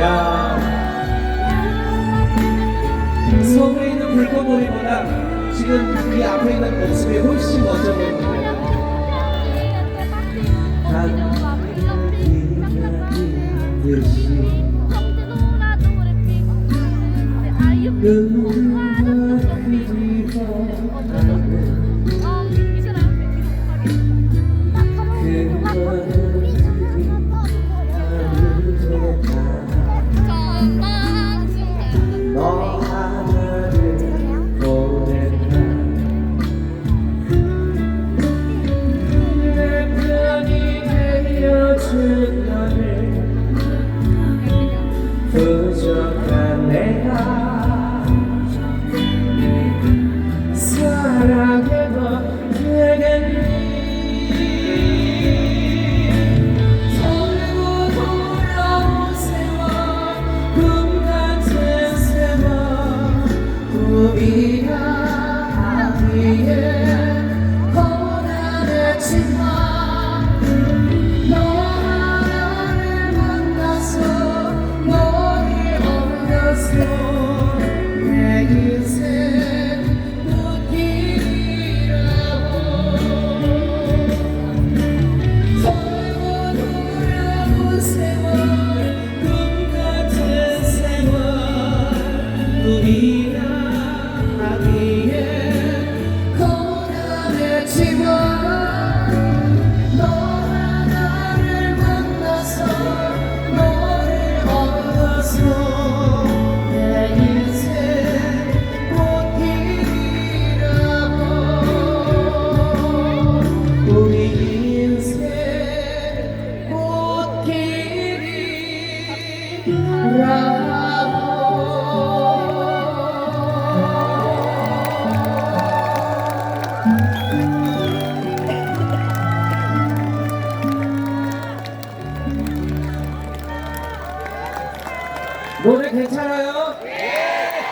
야. 그 수업에 있는 불꽃놀이보다 지금 이 앞에 있는 모습이 훨씬 멋져 보입니다. 듯이 그 노래 괜찮아요? 예!